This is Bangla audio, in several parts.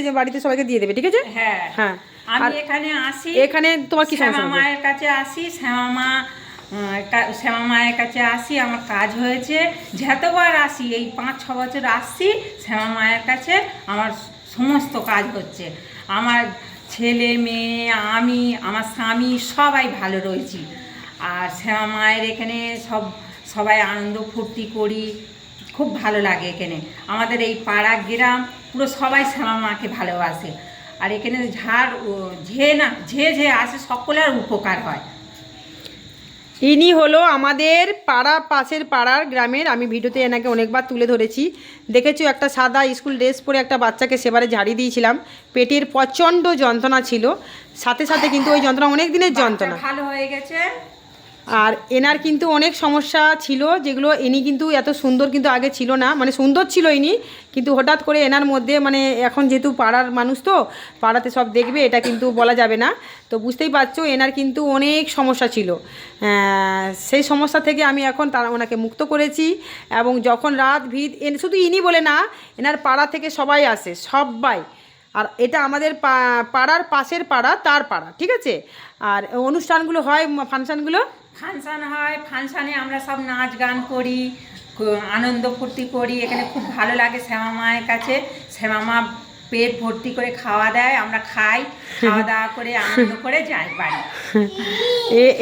খাবারটা বাড়িতে যে বাড়িতে সবাইকে দিয়ে দেবে ঠিক আছে? হ্যাঁ। হ্যাঁ। আমি এখানে আসি। এখানে তোমার কি শ্যামা মায়ের কাছে আসি। শ্যামা মা শ্যামা মায়ের কাছে আসি। আমার কাজ হয়েছে। যতবার আসি এই পাঁচ ছ বছর আসছি শ্যামা মায়ের কাছে আমার সমস্ত কাজ হচ্ছে। আমার ছেলে মেয়ে আমি আমার স্বামী সবাই ভালো রয়েছি। আর শ্যামা মায়ের এখানে সব সবাই আনন্দ ফুর্তি করি। খুব ভালো লাগে এখানে। আমাদের এই পাড়া গ্রাম পুরো সবাই শ্যামা মাকে ভালোবাসে। আর এখানে ঝাড় ঝে না ঝে ঝে আসে সকলের উপকার হয়। ইনি হলো আমাদের পাড়া পাশের পাড়ার গ্রামের আমি ভিডিওতে এনাকে অনেকবার তুলে ধরেছি। দেখেছ একটা সাদা স্কুল ড্রেস পরে একটা বাচ্চাকে সেবারে ঝাড়ি দিয়েছিলাম। পেটের প্রচণ্ড যন্ত্রণা ছিল। সাথে সাথে কিন্তু ওই যন্ত্রণা অনেক দিনের যন্ত্রণা। ভালো হয়ে গেছে। আর এনার কিন্তু অনেক সমস্যা ছিল, যেগুলো ইনি কিন্তু এত সুন্দর কিন্তু আগে ছিল না। মানে সুন্দর ছিল ইনি, কিন্তু হঠাৎ করে এনার মধ্যে মানে এখন যেহেতু পাড়ার মানুষ তো, পাড়াতে সব দেখবে, এটা কিন্তু বলা যাবে না। তো বুঝতেই পারছ, এনার কিন্তু অনেক সমস্যা ছিল। সেই সমস্যা থেকে আমি এখন তার ওনাকে মুক্ত করেছি এবং যখন রাত ভিত শুধু ইনি বলে না, এনার পাড়া থেকে সবাই আসে, সবাই। আর এটা আমাদের পাড়ার পাশের পাড়া, তার পাড়া, ঠিক আছে? আর অনুষ্ঠানগুলো হয়, ফাংশানগুলো? ফাংশন হয় ফাংশানে আমরা সব নাচ গান করি আনন্দ ফুর্তি করি। এখানে খুব ভালো লাগে শ্যামা মায়ের কাছে। শ্যামা মা পেট ভর্তি করে খাওয়া দেয়, আমরা খাই, খাওয়া দাওয়া করে আনন্দ করে যাই বাড়ি।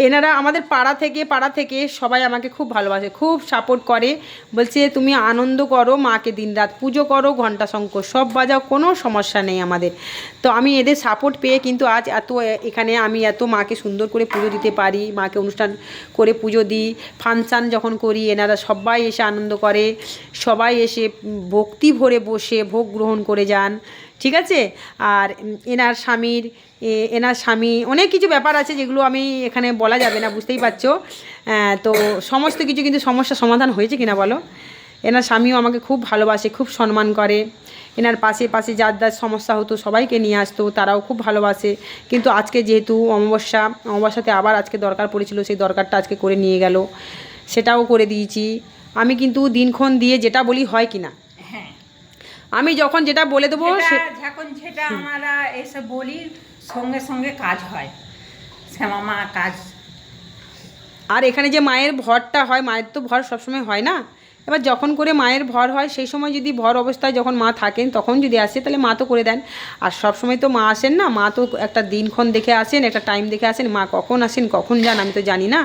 এনারা আমাদের পাড়া থেকে পাড়া থেকে সবাই আমাকে খুব ভালোবাসে, খুব সাপোর্ট করে। বলছে, তুমি আনন্দ করো, মাকে দিনরাত পুজো করো ঘণ্টা শঙ্খ সব বাজাও, কোনো সমস্যা নেই আমাদের। তো আমি এদের সাপোর্ট পেয়ে কিন্তু আজ এত এখানে আমি এত মাকে সুন্দর করে পুজো দিতে পারি, মাকে অনুষ্ঠান করে পুজো দিই। ফাংশান যখন করি, এনারা সবাই এসে আনন্দ করে, সবাই এসে ভক্তি ভরে বসে ভোগ গ্রহণ করে যান। ঠিক আছে? আর এনার স্বামীর এনার স্বামী, অনেক কিছু ব্যাপার আছে যেগুলো আমি এখানে বলা যাবে না, বুঝতেই পারছ? তো সমস্ত কিছু কিন্তু সমস্যার সমাধান হয়েছে কিনা বলো? এনার স্বামীও আমাকে খুব ভালোবাসে, খুব সম্মান করে। এনার পাশে পাশে যার যার সমস্যা হতো সবাইকে নিয়ে আসতো, তারাও খুব ভালোবাসে। কিন্তু আজকে যেহেতু অমাবস্যা, অমাবস্যাতে আবার আজকে দরকার পড়েছিল, সেই দরকারটা আজকে করে নিয়ে গেল। সেটাও করে দিয়েছি। আমি কিন্তু দিনক্ষণ দিয়ে যেটা বলি হয় কিনা? আমি যখন যেটা বলে দেবো যখন যেটা আমরা এসে বলি সঙ্গে সঙ্গে কাজ হয়। শ্যামা মা কাজ। আর এখানে যে মায়ের ভরটা হয় মায়ের তো ভর সবসময় হয় না? এবার যখন করে মায়ের ভর হয় সেই সময় যদি ভর অবস্থায় যখন মা থাকেন তখন যদি আসে তাহলে মা তো করে দেন। আর সব সময় তো মা আসেন না? মা তো একটা দিনক্ষণ দেখে আসেন একটা টাইম দেখে আসেন। মা কখন আসেন কখন যান আমি তো জানি না।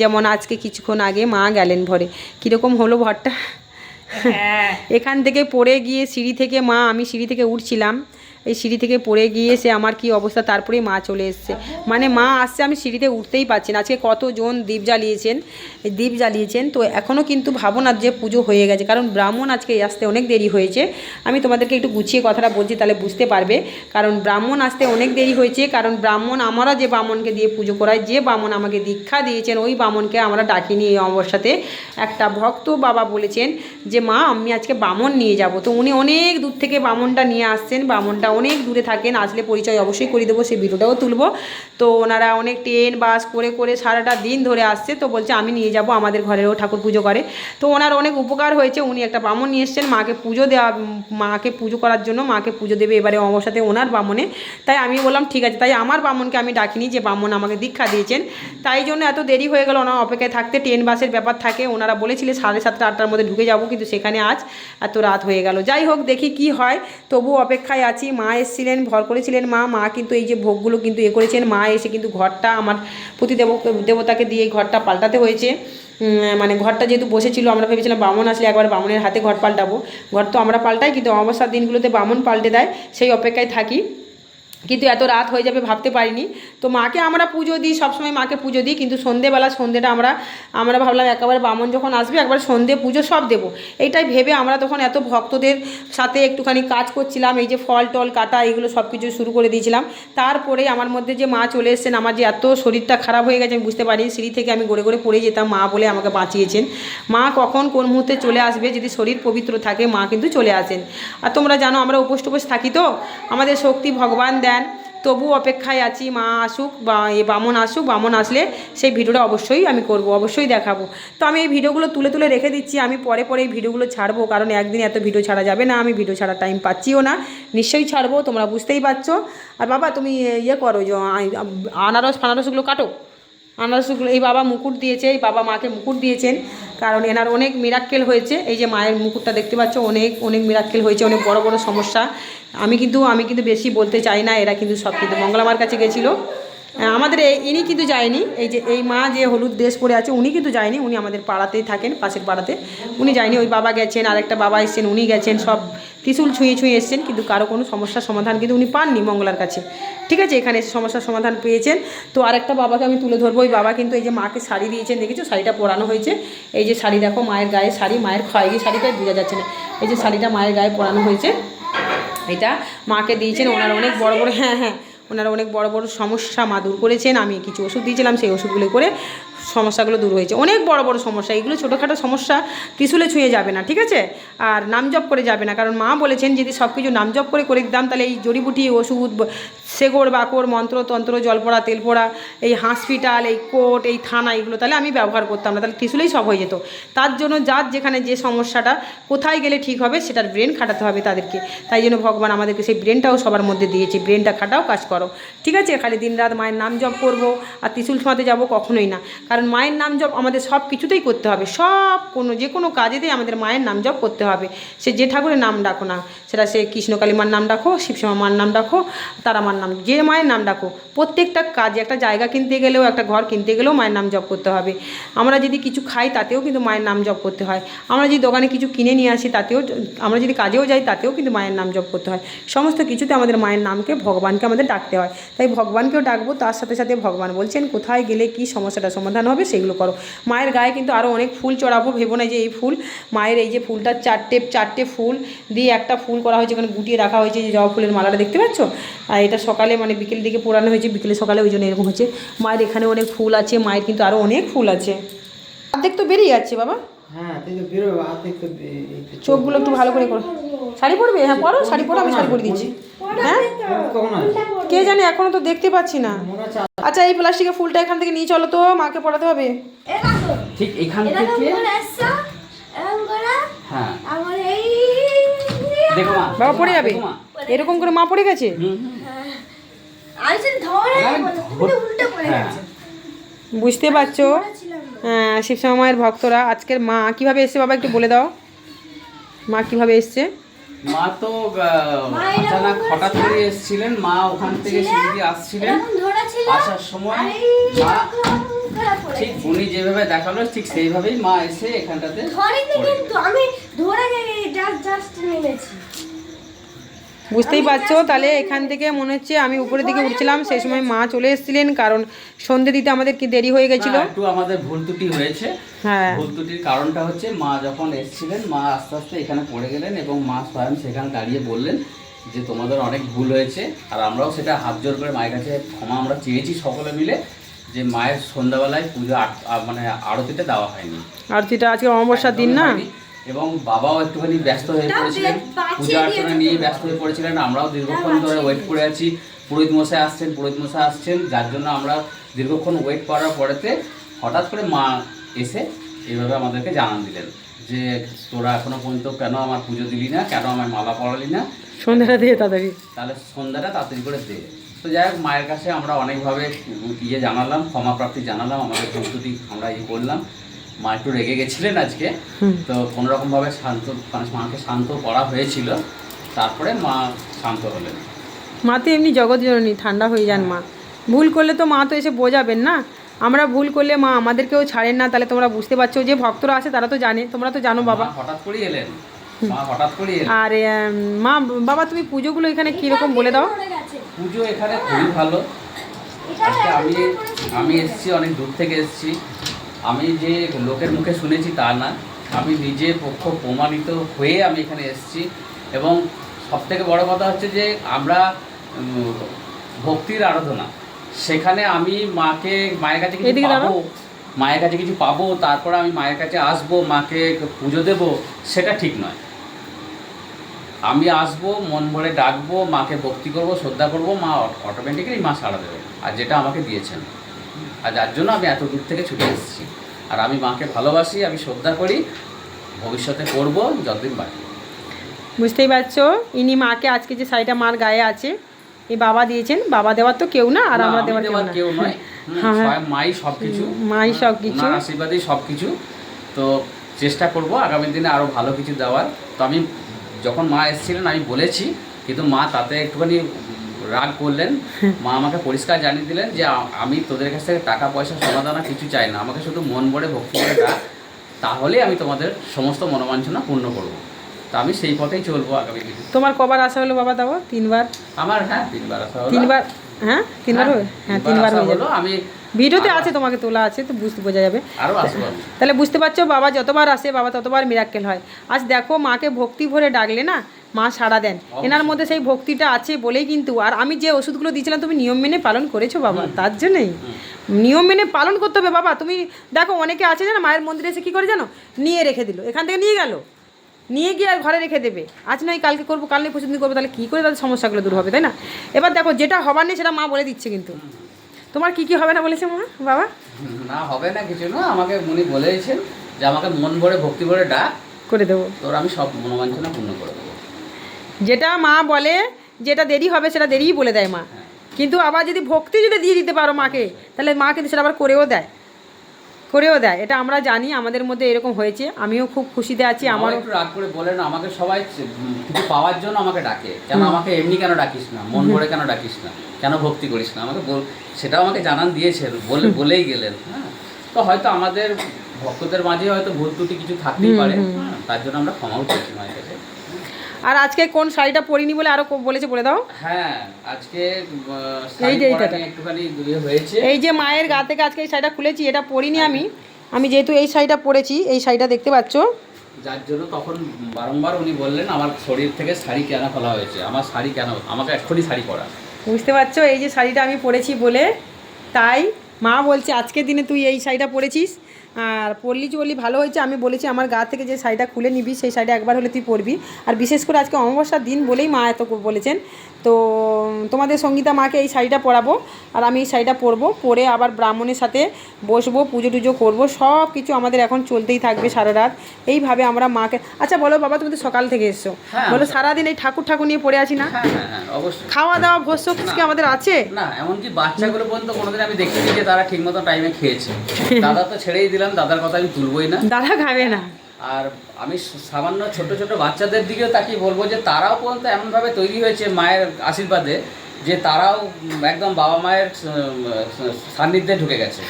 যেমন আজকে কিছুক্ষণ আগে মা গেলেন ভরে। কীরকম হলো ভরটা? এখান থেকে পড়ে গিয়ে সিঁড়ি থেকে মা আমি সিঁড়ি থেকে উঠছিলাম। এই সিঁড়ি থেকে পড়ে গিয়ে সে আমার কি অবস্থা? তারপরেই মা চলে এসছে। মানে মা আসছে, আমি সিঁড়িতে উঠতেই পারছি না। আজকে কতজন দ্বীপ জ্বালিয়েছেন? দ্বীপ জ্বালিয়েছেন। তো এখনও কিন্তু ভাবো না যে পুজো হয়ে গেছে, কারণ ব্রাহ্মণ আজকে আসতে অনেক দেরি হয়েছে। আমি তোমাদেরকে একটু গুছিয়ে কথাটা বলছি, তাহলে বুঝতে পারবে। কারণ ব্রাহ্মণ আসতে অনেক দেরি হয়েছে, কারণ ব্রাহ্মণ আমরা যে ব্রাহ্মণকে দিয়ে পুজো করাই, যে ব্রাহ্মণ আমাকে দীক্ষা দিয়েছেন, ওই ব্রাহ্মণকে আমরা ডাকিনি এই অমাবস্যাতে। একটা ভক্ত বাবা বলেছেন যে, মা, আমি আজকে বামন নিয়ে যাব। তো উনি অনেক দূর থেকে বামনটা নিয়ে আসছেন, বামনটা অনেক দূরে থাকেন, আসলে পরিচয় অবশ্যই করে দেবো, সেই ভিডিওটাও তুলবো। তো ওনারা অনেক ট্রেন, বাস করে করে সারাটা দিন ধরে আসছে, তো বলছে আমি নিয়ে যাব আমাদের ঘরেও ঠাকুর পুজো করে। তো ওনার অনেক উপকার হয়েছে, উনি একটা বামন নিয়ে এসছেন, মাকে পুজো দেওয়া, মাকে পুজো করার জন্য মাকে পুজো দেবে এবারে অমাবস্যাতে ওনার বামনে। তাই আমি বললাম, ঠিক আছে। তাই আমার বামনকে আমি ডাকিনি, যে বামন আমাকে দীক্ষা দিয়েছেন। তাই জন্য এত দেরি হয়ে গেল, ওনার অপেক্ষায় থাকতে, ট্রেন, বাসের ব্যাপার থাকে। ওনারা বলেছিলেন সাড়ে সাতটা, আটটার মধ্যে ঢুকে যাব, কিন্তু সেখানে আজ এত রাত হয়ে গেল। যাই হোক, দেখি কি হয় তবু অপেক্ষায় আছি, মা এসেছিলেন, ভর করেছিলেন মা মা কিন্তু এই যে ভোগগুলো কিন্তু এ করেছেন। মা এসে কিন্তু ঘরটা আমার প্রতি দেব দেবতাকে দিয়ে ঘরটা পাল্টাতে হয়েছে। মানে ঘরটা যেহেতু বসেছিল, আমরা ভেবেছিলাম বামন আসলে একবার বামনের হাতে ঘর পাল্টাবো। ঘর তো আমরা পাল্টাই, কিন্তু অমাবস্যার দিনগুলোতে বামন পাল্টে দেয়, সেই অপেক্ষায় থাকি। কিন্তু এত রাত হয়ে যাবে ভাবতে পারিনি। তো মাকে আমরা পুজো দিই, সবসময় মাকে পুজো দিই, কিন্তু সন্ধেবেলা সন্ধেটা আমরা আমরা ভাবলাম একেবারে বামন যখন আসবে, একবার সন্ধে পুজো সব দেবো। এইটাই ভেবে আমরা তখন এত ভক্তদের সাথে একটুখানি কাজ করছিলাম, এই যে ফল টল কাটা এগুলো সব কিছু শুরু করে দিয়েছিলাম। তারপরে আমার মধ্যে যে মা চলে এসেছেন, আমার যে এত শরীরটা খারাপ হয়ে গেছে, আমি বুঝতে পারি সিঁড়ি থেকে আমি গড়ে গড়ে পড়ে যেতাম, মা বলে আমাকে বাঁচিয়েছেন। মা কখন কোন মুহূর্তে চলে আসবে, যদি শরীর পবিত্র থাকে, মা কিন্তু চলে আসেন। আর তোমরা জানো আমরা উপোস টুপোস থাকি তো? আমাদের শক্তি ভগবান দেন। তবু অপেক্ষায় আছি, মা আসুক বা এ বামন আসুক, বামন আসলে সেই ভিডিওটা অবশ্যই আমি করব, অবশ্যই দেখাবো। তো আমি এই ভিডিওগুলো তুলে তুলে রেখে দিচ্ছি, আমি পরে পরে এই ভিডিওগুলো ছাড়বো, কারণ একদিন এত ভিডিও ছাড়া যাবে না, আমি ভিডিও ছাড়া টাইম পাচ্ছিও না। নিশ্চয়ই ছাড়বো, তোমরা বুঝতেই পারছ। আর বাবা, তুমি ইয়ে করো, যে আনারস, ফানারসগুলো কাটো। আনারসগুলো এই বাবা মুকুট দিয়েছে, এই বাবা মাকে মুকুট দিয়েছেন, কারণ এনার অনেক মিরাক্কেল হয়েছে। এই যে মায়ের মুকুটটা দেখতে পাচ্ছ, অনেক অনেক মিরাক্কেল হয়েছে, অনেক বড় বড় সমস্যা। আমি কিন্তু আমি কিন্তু বেশি বলতে চাই না, এরা কিন্তু সব কিন্তু মঙ্গলামার কাছে গেছিল। আমাদের ইনি কিন্তু যায়নি। এই যে এই মা যে হলুদ ড্রেস পরে আছে, উনি কিন্তু যায়নি। উনি আমাদের পাড়াতেই থাকেন, পাশের পাড়াতে। উনি যায়নি, ওই বাবা গেছেন, আরেকটা বাবা এসছেন, উনি গেছেন, সব ত্রিশুল ছুঁয়ে ছুঁয়ে এসছেন, কিন্তু কারও কোনো সমস্যার সমাধান কিন্তু উনি পাননি মঙ্গলার কাছে। ঠিক আছে, এখানে এসে সমস্যার সমাধান পেয়েছেন। তো আরেকটা বাবাকে আমি তুলে ধরবো। ওই বাবা কিন্তু এই যে মাকে শাড়ি দিয়েছেন, দেখেছ? শাড়িটা পরানো হয়েছে। এই যে শাড়ি দেখো, মায়ের গায়ে শাড়ি, মায়ের খয়েরি শাড়িটা, বোঝা যাচ্ছে না। এই যে শাড়িটা মায়ের গায়ে পরানো হয়েছে। এটা মাকে দিয়েছেন, ওনার অনেক বড় বড় হ্যাঁ হ্যাঁ। ওনারা অনেক বড় বড় সমস্যা মা দূর করেছেন, আমি কিছু ওষুধ দিয়েছিলাম, সেই ওষুধগুলো করে সমস্যাগুলো দূর হয়েছে। অনেক বড় বড় সমস্যা, এগুলো ছোটোখাটো সমস্যা ত্রিশুলে ছুঁয়ে যাবে না, ঠিক আছে? আর নাম জপ করে যাবে না, কারণ মা বলেছেন যদি সব কিছু নাম জপ করে করে দিতাম, তাহলে এই জড়িবুটি, ওষুধ সেগড় বাকড় মন্ত্র তন্ত্র জল পড়া, তেল পড়া, এই হসপিটাল, এই কোর্ট, এই থানা, এগুলো তাহলে আমি ব্যবহার করতাম না, তাহলে ত্রিশুলেই সব হয়ে যেত। তার জন্য যার যেখানে যে সমস্যাটা, কোথায় গেলে ঠিক হবে, সেটার ব্রেন খাটাতে হবে তাদেরকে। তাই জন্য ভগবান আমাদেরকে সেই ব্রেনটাও সবার মধ্যে দিয়েছে, ব্রেনটা খাটাও, কাজ করো। ঠিক আছে? খালি দিন রাত মায়ের নাম জপ করব, আর ত্রিশুল ছোঁয়াতে যাব কখনোই না। কারণ মায়ের নাম জপ আমাদের সব কিছুতেই করতে হবে। সব কোনো, যে কোনো কাজেতেই আমাদের মায়ের নাম জপ করতে হবে। সে যে ঠাকুরের নাম ডাকো না, সেটা সে কৃষ্ণকালী মার নাম ডাকো শিবশ্যামা মার নাম ডাকো, তারা মার নাম, যে মায়ের নাম ডাকো, প্রত্যেকটা কাজে একটা জায়গা কিনতে গেলেও, একটা ঘর কিনতে গেলেও মায়ের নাম জপ করতে হবে। আমরা যদি কিছু খাই, তাতেও কিন্তু মায়ের নাম জপ করতে হয়। আমরা যদি দোকানে কিছু কিনে নিয়ে আসি, তাতেও, আমরা যদি কাজেও যাই, তাতেও কিন্তু মায়ের নাম জপ করতে হয়। সমস্ত কিছুতে আমাদের মায়ের নামকে ভগবানকে আমাদের ডাকতে হয়। তাই ভগবানকেও ডাকবো, তার সাথে সাথে ভগবান বলছেন, কোথায় গেলে কি সমস্যাটা সমাধান হবে সেগুলো করো। মায়ের গায়ে কিন্তু আরও অনেক ফুল চড়াবো ভেবো না যে এই ফুল। মায়ের এই যে ফুলটা চারটে চারটে ফুল দিয়ে একটা ফুল করা হয়েছে ওখানে গুটিয়ে রাখা হয়েছে যে জবা ফুলের মালাটা দেখতে পাচ্ছ? আর এটা সকালে মানে বিকেল দিকে পোড়ানো হয়েছে বিকেলে সকালে ওই জন্য এরকম হচ্ছে। মায়ের এখানে অনেক ফুল আছে মায়ের কিন্তু আরও অনেক ফুল আছে। অর্ধেক তো বেরিয়ে যাচ্ছে বাবা। হ্যাঁ চোখগুলো একটু ভালো করে করো। শাড়ি পরবে? হ্যাঁ পরো শাড়ি পরো আমি শাড়ি পরে দিচ্ছি। হ্যাঁ? কে জানে এখনও তো দেখতে পাচ্ছি না। আচ্ছা এই প্লাস্টিকের ফুলটা এখান থেকে নিয়ে চলো তো মাকে পড়াতে হবে। ঠিক এখান থেকে করে এরকম করে হ্যাঁ। দেখো মা বাবা পড়ে যাবে? এরকম করে মা পড়ে গেছে? হ্যাঁ। গেছো। বুঝতে পারছ? হ্যাঁ শিবশ্যামা মায়ের ভক্তরা আজকের মা কীভাবে এসছে বাবা একটু বলে দাও। মা কীভাবে এসছে? মা তো করে হঠাৎ করে এসেছিলেন মা ওখান থেকে সিঁড়ি দিয়ে আসছিলেন। আসার সময় মা ঠিক উনি যেভাবে দেখাল ঠিক সেইভাবেই মা এসে এখানটাতে আমি ধরে জাস্ট জাস্ট নেমেছি। বুঝতেই পারছ? তাহলে এখান থেকে মনে হচ্ছে আমি উপরের দিকে উঠছিলাম সেই সময় মা চলে এসেছিলেন কারণ সন্ধে দিতে আমাদের কি দেরি হয়ে গেছিল? একটু আমাদের ভুল ত্রুটি হয়েছে। হ্যাঁ। ভুল ত্রুটির কারণটা হচ্ছে মা যখন এসেছিলেন মা আস্তে আস্তে এখানে পড়ে গেলেন এবং মা স্বয়ং সেখানে দাঁড়িয়ে বললেন যে তোমাদের অনেক ভুল হয়েছে আর আমরাও সেটা হাত জোর করে মায়ের কাছে ক্ষমা আমরা চেয়েছি সকলে মিলে যে মায়ের সন্ধ্যাবেলায় পুজো মানে আরতিটা দেওয়া হয়নি। আরতিটা আজকে অমাবস্যার দিন না। এবং বাবাও একটুখানি ব্যস্ত হয়ে পড়েছিলেন। পূজা অর্চনা নিয়ে ব্যস্ত হয়ে পড়েছিলেন। আমরাও দীর্ঘক্ষণ ধরে ওয়েট করে আছি। পুরোহিত মশাই আসছেন পুরোহিত মশাই আসছেন। যার জন্য আমরা দীর্ঘক্ষণ ওয়েট করার পরেতে হঠাৎ করে মা এসে এইভাবে আমাদেরকে জানান দিলেন যে তোরা এখনও পর্যন্ত কেন আমার পুজো দিলি না? কেন আমার মালা পড়ালি না? সন্ধ্যাটা দিয়ে তাড়াতাড়ি তাহলে সন্ধ্যাটা তাড়াতাড়ি করে দে। তো যাই হোক মায়ের কাছে আমরা অনেকভাবে ইয়ে জানালাম ক্ষমা প্রাপ্তি জানালাম আমাদের প্রস্তুতি আমরা ইয়ে করলাম। মা একটু রেগে গেছিলেন আজকে। তো কোনোরকমভাবে শান্ত মানে মাকে শান্ত করা হয়েছিল। তারপরে মা শান্ত হলেন। মা তো এমনি জগৎ জননী ঠান্ডা হয়ে যান মা। ভুল করলে তো মা তো এসে বোঝাবেন না। আমরা ভুল করলে মা আমাদেরকেও ছাড়েন না তাহলে তোমরা বুঝতে পারছ যে ভক্তরা আছে তারা তো জানে তোমরা তো জানো বাবা। হঠাৎ করেই এলেন। আর মা বাবা তুমি পুজোগুলো এখানে কীরকম বলে দাও? পুজো এখানে খুবই ভালো। আমি আমি এসেছি অনেক দূর থেকে এসেছি। আমি যে লোকের মুখে শুনেছি তা না। আমি নিজে পক্ষ প্রমাণিত হয়ে আমি এখানে এসেছি এবং সব থেকে বড় কথা হচ্ছে যে আমরা ভক্তির আরাধনা। সেখানে আমি মাকে মায়ের কাছে কিছু পাবো মায়ের কাছে কিছু পাবো তারপরে আমি মায়ের কাছে আসব মাকে পুজো দেব সেটা ঠিক নয়। আমি আসব মন ভরে ডাকবো মাকে ভক্তি করব শ্রদ্ধা করব মা অটোমেটিক্যালি মা সাড়া দেবে আর যেটা আমাকে দিয়েছেন। আর যার জন্য আমি এত দূর থেকে ছুটে এসেছি। আর আমি মাকে ভালোবাসি আমি শ্রদ্ধা করি ভবিষ্যতে করব যতদিন বাকি। বুঝতেই পারছ? ইনি মাকে আজকে যে শাড়িটা মার গায়ে আছে এই বাবা দিয়েছেন বাবা দেওয়ার তো কেউ না আর আমরা দেওয়ার কেউ দেওয়ার কেউ নয়। হ্যাঁ, হ্যাঁ। মাই সব কিছু মাই সব কিছু আশীর্বাদেই সব কিছু তো চেষ্টা করব আগামী দিনে আরও ভালো কিছু দেওয়ার। তো আমি যখন মা এসেছিলেন আমি বলেছি কিন্তু মা তাতে একটুখানি রাগ করলেন মা আমাকে পরিষ্কার জানিয়ে দিলেন যে আমি তোদের কাছ থেকে টাকা পয়সা সমাধান কিছু চাই না। আমাকে শুধু মন ভরে ভক্তি করে ডাক তাহলেই আমি তোমাদের সমস্ত মনোবাঞ্ছনা পূর্ণ করব। তা আমি সেই পথেই চলবো আগামী দিনে। তোমার কবার আসা হলো বাবা দাবা তিনবার? আমার হ্যাঁ তিনবার আসা হলো। তিনবার? হ্যাঁ? তিনবার হবে? হ্যাঁ তিনবার হয়ে যাবে। আমি ভিডিওতে আছে তোমাকে তোলা আছে তো বুঝতে বোঝা যাবে। তাহলে বুঝতে পারছ বাবা যতবার আসে বাবা ততবার মিরাক্কেল হয়। আজ দেখো মাকে ভক্তি ভরে ডাকলে না মা সাড়া দেন। এনার মধ্যে সেই ভক্তিটা আছে বলেই কিন্তু আর আমি যে ওষুধগুলো দিয়েছিলাম তুমি নিয়ম মেনে পালন করেছ বাবা তার জন্যই। নিয়ম মেনে পালন করতে হবে বাবা। তুমি দেখো অনেকে আছে জানো মায়ের মন্দিরে এসে কী করে জানো? নিয়ে রেখে দিল এখান থেকে নিয়ে গেল। নিয়ে গিয়ে আর ঘরে রেখে দেবে। আজ নয় কালকে করব কাল নেই পরশু দিন করব তাহলে কী করে তাদের সমস্যাগুলো দূর হবে তাই না? এবার দেখো যেটা হবার নেই সেটা মা বলে দিচ্ছে কিন্তু। তোমার কি কি হবে না বলেছে মা বাবা? না হবে না কিছু না আমাকে উনি বলেছেন যে আমাকে মন ভরে ভক্তি ভরে ডাক। করে দেবো। তোর আমি সব মনোবাঞ্ছনা পূর্ণ করে দেবো। যেটা মা বলে যেটা দেরি হবে সেটা দেরিই বলে দেয় মা। কিন্তু আবার যদি ভক্তি যদি দিয়ে দিতে পারো মাকে তাহলে মা কিন্তু সেটা আবার করেও দেয়। করেও দেয়। এটা আমরা জানি আমাদের মধ্যে এরকম হয়েছে। আমিও খুব খুশিতে আছি আমার আমারও একটু রাগ করে বলেন আমাকে সবাই কিছু পাওয়ার জন্য আমাকে ডাকে। কেন আমাকে এমনি কেন ডাকিস না? মন ভরে কেন ডাকিস না? কেন ভক্তি করিস না? আমাকে বল সেটাও আমাকে জানান দিয়েছেন বলে বলেই গেলেন হ্যাঁ। তো হয়তো আমাদের ভক্তদের মাঝে হয়তো ভুল ত্রুটি কিছু থাকতেই পারে হ্যাঁ, তার জন্য আমরা ক্ষমাও করছি কাছে। আর আজকে কোন শাড়িটা পরিনি বলে আরও বলেছে বলে দাও। হ্যাঁ আজকে এই যে একটুখানি ইয়ে হয়েছে। এই যে মায়ের গা থেকে আজকে এই শাড়িটা খুলেছি এটা পরিনি আমি। আমি যেহেতু এই শাড়িটা পরেছি এই শাড়িটা দেখতে পাচ্ছ। যার জন্য তখন বারংবার উনি বললেন আমার শরীর থেকে শাড়ি কেন ফেলা হয়েছে? আমার শাড়ি কেন? আমাকে এক্ষুনি শাড়ি পরা। বুঝতে পারছ? এই যে শাড়িটা আমি পরেছি বলে তাই মা বলছে আজকের দিনে তুই এই শাড়িটা পরেছিস? আর পরলি চললি ভালো হয়েছে আমি বলেছি আমার গা থেকে যে শাড়িটা খুলে নিবি সেই শাড়িটা একবার হলে তুই পরবি। আর বিশেষ করে আজকে অমাবস্যার দিন বলেই মা এত বলেছেন। তো তোমাদের সঙ্গীতা মাকে এই শাড়িটা পরাবো আর আমি এই শাড়িটা পরবো পরে আবার ব্রাহ্মণের সাথে বসবো পুজো টুজো করব সব কিছু আমাদের এখন চলতেই থাকবে সারা রাত। এইভাবে আমরা মাকে আচ্ছা বলো বাবা তুমি তো সকাল থেকে এসছো। হ্যাঁ, বলো সারাদিন এই ঠাকুর ঠাকুর নিয়ে পড়ে আছি না? হ্যাঁ হ্যাঁ খাওয়া দাওয়া ভস্য কি আমাদের আছে? না এমনকি বাচ্চাগুলো পর্যন্ত কোনোদিন আমি দেখিনি যে তারা ঠিক মতো টাইমে খেয়েছে। দাদা তো ছেড়েই দিলাম দাদার কথা আমি তুলবই না। দাদা খাবে না। আর আমি সামান্য ছোট ছোট বাচ্চাদের দিকেও তাকিয়ে বলব যে তারাও পর্যন্ত এমনভাবে তৈরি হয়েছে মায়ের আশীর্বাদে যে তারাও একদম বাবা মায়ের সান্নিধ্যে ঢুকে গেছে।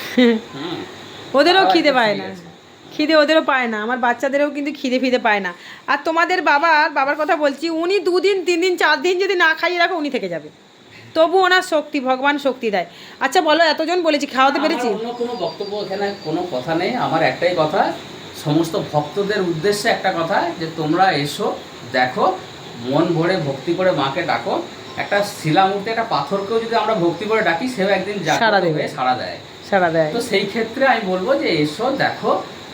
ওদেরও খিদে পায় না। খিদে ওদেরও পায় না। আমার বাচ্চাদেরও কিন্তু খিদে ফিদে পায় না। আর তোমাদের বাবার বাবার কথা বলছি উনি দুদিন তিন দিন চার দিন যদি না খাইয়ে রাখো উনি থেকে যাবে। তবু ওনার শক্তি ভগবান শক্তি দেয়। আচ্ছা বলো এতজন বলেছি খাওয়াতে পেরেছি? অন্য কোনো বক্তব্য এখানে কোনো কথা নেই আমার একটাই কথা সমস্ত ভক্তদের উদ্দেশ্যে একটা কথা যে তোমরা এসো দেখো মন ভরে ভক্তি করে মাকে ডাকো। একটা শিলামূর্তি একটা পাথরকেও যদি আমরা ভক্তি করে ডাকি সেও একদিন সাড়া দেবে। সাড়া দেয়। সারা দেয়। তো সেই ক্ষেত্রে আমি বলব যে এসো দেখো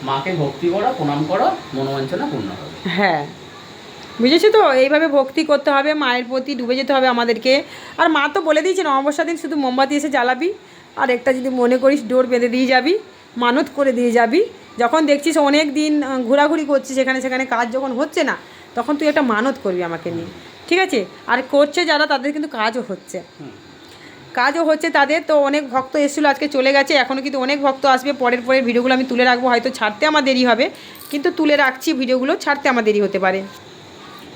মাকে ভক্তি করো প্রণাম করো মনোবাঞ্ছনা পূর্ণ হবে হ্যাঁ। বুঝেছ তো? এইভাবে ভক্তি করতে হবে, মায়ের প্রতি ডুবে যেতে হবে আমাদেরকে। আর মা তো বলে দিয়েছেন অমাবস্যা দিন শুধু মোমবাতি এসে জ্বালাবি। আর একটা যদি মনে করিস, ডোর বেঁধে দিয়ে যাবি, মানত করে দিয়ে যাবি। যখন দেখছিস অনেক দিন ঘোরাঘুরি করছিস সেখানে সেখানে কাজ যখন হচ্ছে না, তখন তুই একটা মানত করবি আমাকে নিয়ে। ঠিক আছে? আর করছে যারা, তাদের কিন্তু কাজও হচ্ছে। কাজও হচ্ছে তাদের। তো অনেক ভক্ত এসেছিল, আজকে চলে গেছে। এখনও কিন্তু অনেক ভক্ত আসবে। পরের পরের ভিডিওগুলো আমি তুলে রাখব। হয়তো ছাড়তে আমার দেরি হবে। কিন্তু তুলে রাখছি, ভিডিওগুলো ছাড়তে আমার দেরি হতে পারে।